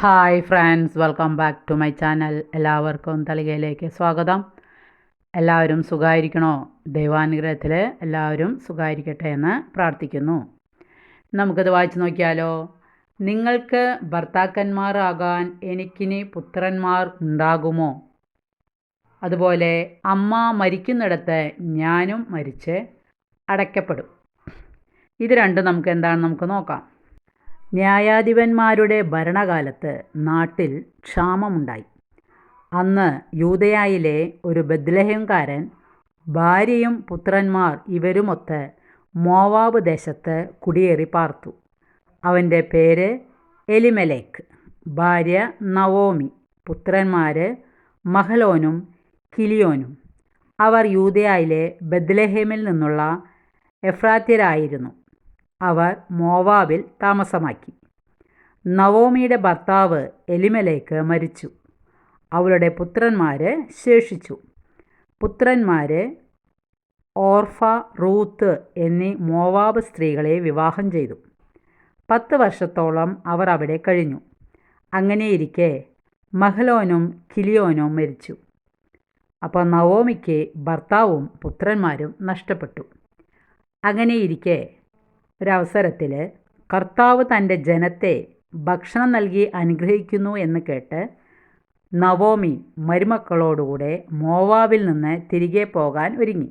Hi friends welcome back to my channel എല്ലാവർക്കും തളികയിലേക്ക് സ്വാഗതം. എല്ലാവരും സുഖമായിരിക്കണോ ദൈവാനുഗ്രഹത്തിൽ എല്ലാവരും സുഖമായിരിക്കട്ടെ എന്ന് പ്രാർത്ഥിക്കുന്നു. നമുക്കത് വായിച്ചു നോക്കിയാലോ? നിങ്ങൾക്ക് ഭർത്താക്കന്മാരാകാൻ എനിക്കിനി പുത്രന്മാർ ഉണ്ടാകുമോ? അതുപോലെ അമ്മ മരിക്കുന്നിടത്ത് ഞാനും മരിച്ച് അടയ്ക്കപ്പെടും. ഇത് രണ്ടും നമുക്ക് എന്താണ് നമുക്ക് നോക്കാം. ന്യായാധിപന്മാരുടെ ഭരണകാലത്ത് നാട്ടിൽ ക്ഷാമമുണ്ടായി. അന്ന് യൂതയായിലെ ഒരു ബദ്ലഹ്യംകാരൻ ഭാര്യയും പുത്രന്മാർ ഇവരുമൊത്ത് മോവാബ് ദേശത്ത് കുടിയേറി പാർത്തു. അവന്റെ പേര് എലിമലേക്ക്. ഭാര്യ നവോമി. പുത്രന്മാർ മഹലോനും കിലിയോനും. അവർ യൂതയായിലെ ബദ്ലഹേമിൽ നിന്നുള്ള എഫ്രാത്യരായിരുന്നു. അവർ മോവാബിൽ താമസമാക്കി. നവോമിയുടെ ഭർത്താവ് എലിമലേക്ക് മരിച്ചു. അവളുടെ പുത്രന്മാരെ ശേഷിച്ചു. പുത്രന്മാരെ ഓർഫ റൂത്ത് എന്നീ മോവാബ് സ്ത്രീകളെ വിവാഹം ചെയ്തു. പത്ത് വർഷത്തോളം അവർ അവിടെ കഴിഞ്ഞു. അങ്ങനെയിരിക്കെ മഹലോനും കിലിയോനും മരിച്ചു. അപ്പോൾ നവോമിക്ക് ഭർത്താവും പുത്രന്മാരും നഷ്ടപ്പെട്ടു. അങ്ങനെയിരിക്കെ ഒരവസരത്തിൽ കർത്താവ് തന്റെ ജനത്തെ ഭക്ഷണം നൽകി അനുഗ്രഹിക്കുന്നു എന്ന് കേട്ട് നവോമി മരുമക്കളോടുകൂടെ മോവാവിൽ നിന്ന് തിരികെ പോകാൻ ഒരുങ്ങി.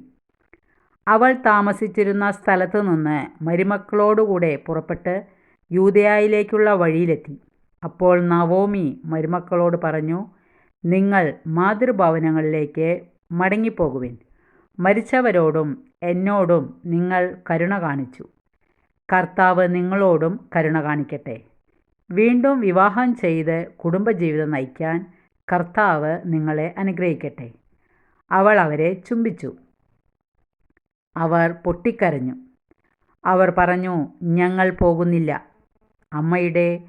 അവൾ താമസിച്ചിരുന്ന സ്ഥലത്ത് നിന്ന് മരുമക്കളോടുകൂടെ പുറപ്പെട്ട് യൂതയായിലേക്കുള്ള വഴിയിലെത്തി. അപ്പോൾ നവോമി മരുമക്കളോട് പറഞ്ഞു നിങ്ങൾ മാതൃഭവനങ്ങളിലേക്ക് മടങ്ങിപ്പോകുവിൻ. മരിച്ചവരോടും എന്നോടും നിങ്ങൾ കരുണ കാണിച്ചു. കർത്താവ് നിങ്ങളോടും കരുണ കാണിക്കട്ടെ. വീണ്ടും വിവാഹം ചെയ്ത് കുടുംബജീവിതം നയിക്കാൻ കർത്താവ് നിങ്ങളെ അനുഗ്രഹിക്കട്ടെ. അവൾ അവരെ ചുംബിച്ചു. അവർ പൊട്ടിക്കരഞ്ഞു. അവർ പറഞ്ഞു ഞങ്ങൾ പോകുന്നില്ല. അമ്മയുടെ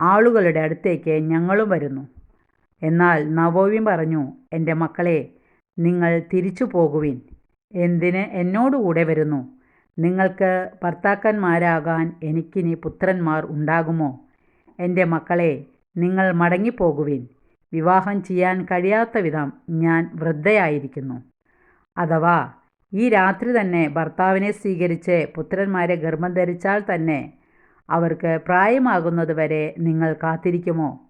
ആളുകളുടെ അടുത്തേക്ക് ഞങ്ങളും വരുന്നു. എന്നാൽ നവോവി പറഞ്ഞു എന്റെ മക്കളെ നിങ്ങൾ തിരിച്ചു പോകുവിൻ. എന്തിന് എന്നോടുകൂടെ വരുന്നു? നിങ്ങൾക്ക് ഭർത്താക്കന്മാരാകാൻ എനിക്കിനി പുത്രന്മാർ ഉണ്ടാകുമോ? എന്റെ മക്കളെ നിങ്ങൾ മടങ്ങിപ്പോകുവിൻ. വിവാഹം ചെയ്യാൻ കഴിയാത്ത വിധം ഞാൻ വൃദ്ധയായിരിക്കുന്നു. അഥവാ ഈ രാത്രി തന്നെ ഭർത്താവിനെ സ്വീകരിച്ച് പുത്രന്മാരെ ഗർഭം ധരിച്ചാൽ തന്നെ അവർക്ക് പ്രായമാകുന്നതുവരെ നിങ്ങൾ കാത്തിരിക്കുമോ?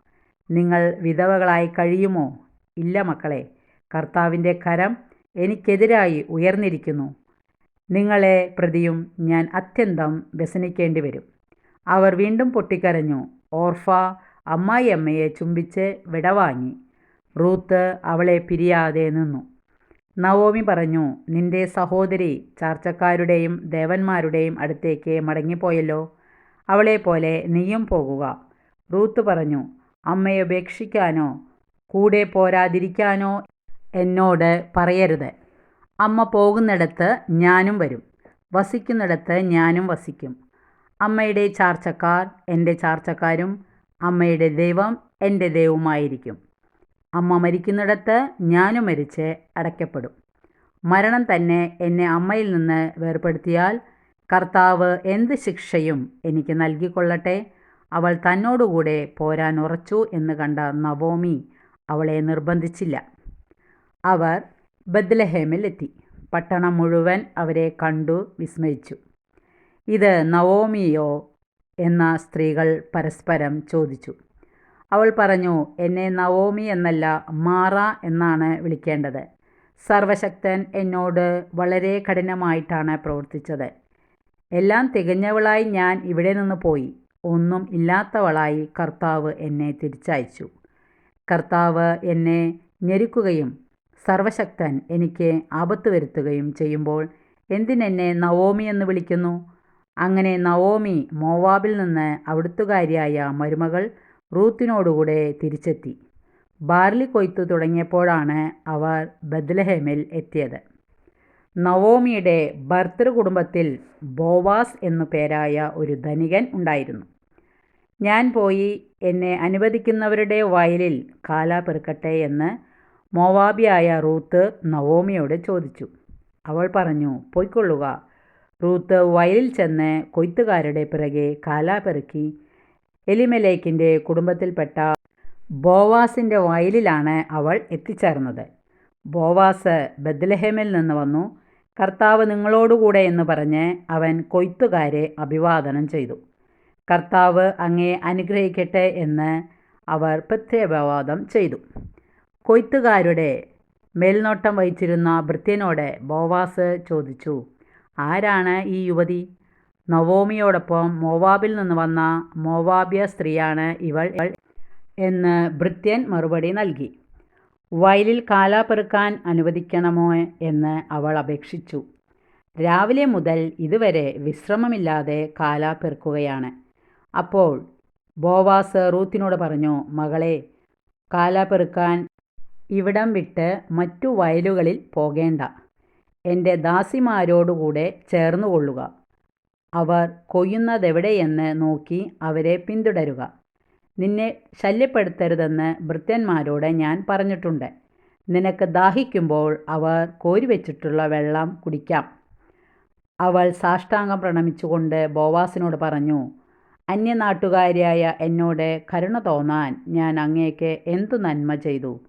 നിങ്ങൾ വിധവകളായി കഴിയുമോ? ഇല്ല മക്കളെ കർത്താവിന്റെ കരം എനിക്കെതിരായി ഉയർന്നിരിക്കുന്നു. നിങ്ങളെ പ്രതിയും ഞാൻ അത്യന്തം വ്യസനിക്കേണ്ടി വരും. അവർ വീണ്ടും പൊട്ടിക്കരഞ്ഞു. ഓർഫ അമ്മായിയമ്മയെ ചുംബിച്ച് വിടവാങ്ങി. റൂത്ത് അവളെ പിരിയാതെ നിന്നു. നവോമി പറഞ്ഞു നിന്റെ സഹോദരി ചാർച്ചക്കാരുടെയും ദേവന്മാരുടെയും അടുത്തേക്ക് മടങ്ങിപ്പോയല്ലോ. പോലെ നീയും പോകുക. റൂത്ത് പറഞ്ഞു അമ്മയെ ഉപേക്ഷിക്കാനോ കൂടെ പോരാതിരിക്കാനോ എന്നോട് പറയരുത്. അമ്മ പോകുന്നിടത്ത് ഞാനും വരും. വസിക്കുന്നിടത്ത് ഞാനും വസിക്കും. അമ്മയുടെ ചാർച്ചക്കാർ എന്റെ ചാർച്ചക്കാരും അമ്മയുടെ ദൈവം എന്റെ ദൈവമായിരിക്കും അമ്മ മരിക്കുന്നിടത്ത് ഞാനും മരിച്ച് അടയ്ക്കപ്പെടും. മരണം തന്നെ എന്നെ അമ്മയിൽ നിന്ന് വേർപ്പെടുത്തിയാൽ കർത്താവ് എന്ത് ശിക്ഷയും എനിക്ക് നൽകിക്കൊള്ളട്ടെ. അവൾ തന്നോടുകൂടെ പോരാൻ ഉറച്ചു എന്ന് കണ്ട നവോമി അവളെ നിർബന്ധിച്ചില്ല. അവർ ബദ്ലഹേമിൽ എത്തി പട്ടണം മുഴുവൻ അവരെ കണ്ടു വിസ്മയിച്ചു. ഇത് നവോമിയോ എന്ന സ്ത്രീകൾ പരസ്പരം ചോദിച്ചു. അവൾ പറഞ്ഞു എന്നെ നവോമി എന്നല്ല മാറ എന്നാണ് വിളിക്കേണ്ടത്. സർവശക്തൻ എന്നോട് വളരെ കഠിനമായിട്ടാണ് പ്രവർത്തിച്ചത്. എല്ലാം തികഞ്ഞവളായി ഞാൻ ഇവിടെ നിന്ന് പോയി. ഒന്നും ഇല്ലാത്തവളായി കർത്താവ് എന്നെ തിരിച്ചയച്ചു. കർത്താവ് എന്നെ ഞെരുക്കുകയും സർവശക്തൻ എനിക്ക് ആപത്ത് വരുത്തുകയും ചെയ്യുമ്പോൾ എന്തിനെന്നെ നവോമി എന്ന് വിളിക്കുന്നു? അങ്ങനെ നവോമി മോവാബിൽ നിന്ന് അവിടുത്തുകാരിയായ മരുമകൾ റൂത്തിനോടുകൂടെ തിരിച്ചെത്തി. ബാർലി കൊയ്ത്തു തുടങ്ങിയപ്പോഴാണ് അവർ ബദ്ലഹേമിൽ എത്തിയത്. നവോമിയുടെ ഭർത്തൃ കുടുംബത്തിൽ ബോവാസ് എന്നു പേരായ ഒരു ധനികൻ ഉണ്ടായിരുന്നു. ഞാൻ പോയി എന്നെ അനുവദിക്കുന്നവരുടെ വയലിൽ കാലാ പെറുക്കട്ടെ എന്ന് മോവാബിയായ റൂത്ത് നവോമിയോട് ചോദിച്ചു. അവൾ പറഞ്ഞു പൊയ്ക്കൊള്ളുക. റൂത്ത് വയലിൽ ചെന്ന് കൊയ്ത്തുകാരുടെ പിറകെ കാലാപിറക്കി പെറുക്കി. എലിമലേക്കിന്റെ കുടുംബത്തിൽപ്പെട്ട ബോവാസിന്റെ വയലിലാണ് അവൾ എത്തിച്ചേർന്നത്. ബോവാസ് ബദ്ലഹേമിൽ നിന്ന് വന്നു. കർത്താവ് നിങ്ങളോടുകൂടെ എന്ന് പറഞ്ഞ് അവൻ കൊയ്ത്തുകാരെ അഭിവാദനം ചെയ്തു. കർത്താവ് അങ്ങേ അനുഗ്രഹിക്കട്ടെ എന്ന് അവർ പ്രത്യേകവാദം ചെയ്തു. കൊയ്ത്തുകാരുടെ മേൽനോട്ടം വഹിച്ചിരുന്ന ഭൃത്യനോട് ബോവാസ് ചോദിച്ചു ആരാണ് ഈ യുവതി? നവോമിയോടൊപ്പം മോവാബിൽ നിന്ന് വന്ന മോവാബ്യ സ്ത്രീയാണ് ഇവൾ എന്ന് ഭൃത്യൻ മറുപടി നൽകി. വയലിൽ കാലാപ്പെറുക്കാൻ അനുവദിക്കണമോ എന്ന് അവൾ അപേക്ഷിച്ചു. രാവിലെ മുതൽ ഇതുവരെ വിശ്രമമില്ലാതെ കാലാപ്പെറുക്കുകയാണ് അപ്പോൾ ബോവാസ് റൂത്തിനോട് പറഞ്ഞു മകളെ കാലാപ്പെറുക്കാൻ ഇവിടം വിട്ട് മറ്റു വയലുകളിൽ പോകേണ്ട. എന്റെ ദാസിമാരോടുകൂടെ ചേർന്നുകൊള്ളുക. അവർ കൊയ്യുന്നതെവിടെയെന്ന് നോക്കി അവരെ പിന്തുടരുക. നിന്നെ ശല്യപ്പെടുത്തരുതെന്ന് ഭൃത്യന്മാരോട് ഞാൻ പറഞ്ഞിട്ടുണ്ട്. നിനക്ക് ദാഹിക്കുമ്പോൾ അവർ കോരിവെച്ചിട്ടുള്ള വെള്ളം കുടിക്കാം. അവൾ സാഷ്ടാംഗം പ്രണമിച്ചുകൊണ്ട് ബോവാസിനോട് പറഞ്ഞു അന്യനാട്ടുകാരിയായ എന്നോട് കരുണ തോന്നാൻ ഞാൻ അങ്ങേക്ക് എന്തു നന്മ ചെയ്തു?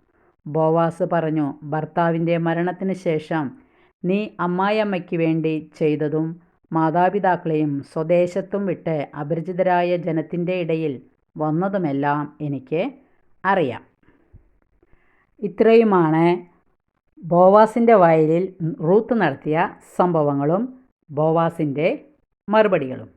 ബോവാസ് പറഞ്ഞു ഭർത്താവിന്റെ മരണത്തിന് ശേഷം നീ അമ്മായിയമ്മയ്ക്ക് വേണ്ടി ചെയ്തതും മാതാപിതാക്കളെയും സ്വദേശത്തും വിട്ട് അപരിചിതരായ ജനത്തിന്റെ ഇടയിൽ വന്നതുമെല്ലാം എനിക്ക് അറിയാം. ഇത്രയുമാണ് ബോവാസിന്റെ വയലിൽ റൂത്ത് നടത്തിയ സംഭവങ്ങളും ബോവാസിന്റെ മറുപടികളും.